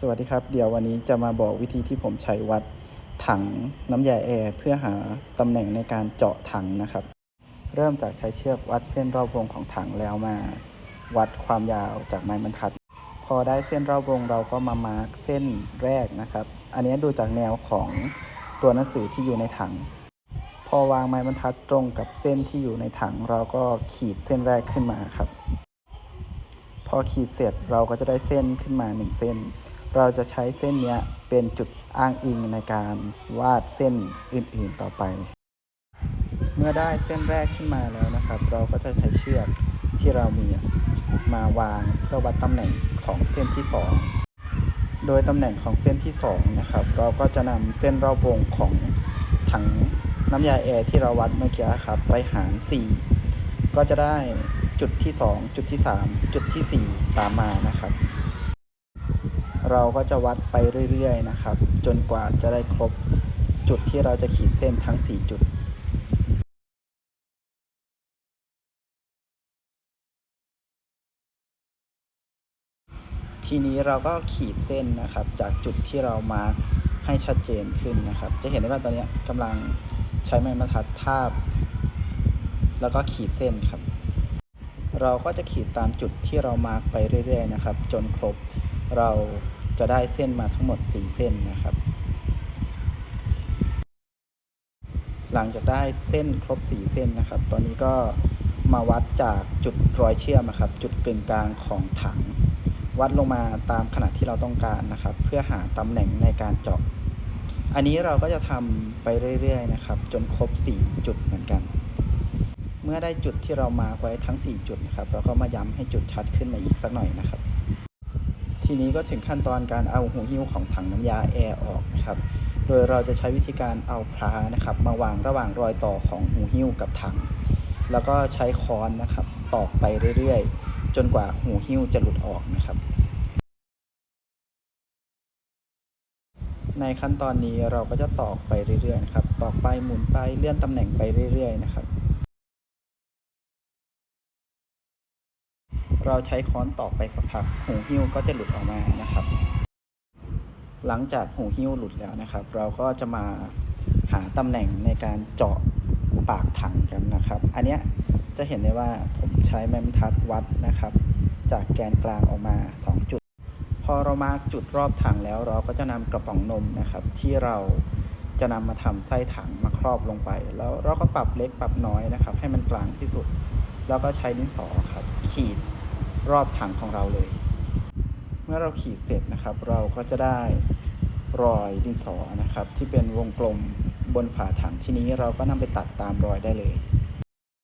สวัสดีครับ เดี๋ยววันนี้จะมาบอกวิธีที่ผมใช้วัดถังน้ำยาแอร์เพื่อหาตำแหน่งในการเจาะถังนะครับ เริ่มจากใช้เชือกวัดเส้นรอบวงของถังแล้วมา วัดความยาวจากไม้บรรทัด พอได้เส้นรอบวงเราก็มามาร์กเส้นแรกนะครับ อันนี้ดูจากแนวของตัวหนังสือที่อยู่ในถัง พอวางไม้บรรทัดตรงกับเส้นที่อยู่ในถัง เราก็ขีดเส้นแรกขึ้นมาครับ อขีดเสร็จเราก็จะได้เส้นขึ้นมาหนึ่งเส้น เราจะใช้เส้นนี้เป็นจุดอ้างอิงในการวาดเส้นอื่นๆต่อไป เมื่อได้เส้นแรกขึ้นมาแล้วนะครับ เราก็จะใช้เชือกที่เรามีมาวางเพื่อวัดตำแหน่งของเส้นที่สองโดยตำแหน่งของเส้นที่สองนะครับ เราก็จะนำเส้นรอบวงของถังน้ำยาแอร์ที่เราวัดเมื่อกี้ครับ ไปหาร 4 ก็จะได้ จุดที่ 2 จุดที่ 3 จุดทีสี่ 4 ตามมานะครับ เราก็จะวัดไปเรื่อยๆนะครับ จนกว่าจะได้ครบจุดที่เราจะขีดเส้นทั้ง 4 จุดทีนี้เราก็ขีดเส้นนะครับ จากจุดที่เรามาให้ชัดเจนขึ้นนะครับ จะเห็นได้ว่าตอนนี้กำลังใช้ไม้บรรทัดทาบ แล้วก็ขีดเส้นครับ เราก็จะขีดตามจุดที่เรามาร์กไปเรื่อย ๆ นะครับ จนครบเราจะได้เส้นมาทั้งหมด 4 เส้นนะครับ หลังจากได้เส้นครบ 4 เส้นนะครับ ตอนนี้ก็มาวัดจากจุดรอยเชื่อมนะครับ จุดกึ่งกลางของถัง วัดลงมาตามขนาดที่เราต้องการนะครับ เพื่อหาตำแหน่งในการเจาะ อันนี้เราก็จะทำไปเรื่อย ๆ นะครับ จนครบ 4 จุดเหมือนกัน เมื่อได้จุดที่เรามาไว้ทั้ง 4 จุดนะครับเราก็มาย้ำให้จุดชัดขึ้นมาอีกสักหน่อยนะครับ ทีนี้ก็ถึงขั้นตอนการเอาหูหิ้วของถังน้ำยาแอร์ออกนะครับ โดยเราจะใช้วิธีการเอาพลานะครับ มาวางระหว่างรอยต่อของหูหิ้วกับถัง แล้วก็ใช้ค้อนนะครับตอกไปเรื่อยๆ จนกว่าหูหิ้วจะหลุดออกนะครับในขั้นตอนนี้เราก็จะตอกไปเรื่อยๆนะครับ ตอกไปหมุนไปเลื่อนตำแหน่งไปเรื่อยๆนะครับ เราใช้ค้อนตอกไปสักพักหูหิ้วก็จะหลุดออกมานะครับ หลังจากหูหิ้วหลุดแล้วนะครับ เราก็จะมาหาตำแหน่งในการเจาะปากถังกันนะครับ อันเนี้ยจะเห็นได้ว่าผมใช้ไม้บรรทัดวัดนะครับ จากแกนกลางออกมา 2 จุด พอเรามารจุดรอบถังแล้ว เราก็จะนำกระป๋องนมนะครับ ที่เราจะนำมาทำไส้ถังมาครอบลงไป แล้วเราก็ปรับเล็กปรับน้อยนะครับ ให้มันกลางที่สุด แล้วก็ใช้ดินสอครับ ขีด รอบถังของเราเลย เมื่อเราขีดเสร็จนะครับ เราก็จะได้รอยดินสอนะครับ ที่เป็นวงกลมบนฝาถังที่นี้เราก็นำไปตัดตามรอยได้เลย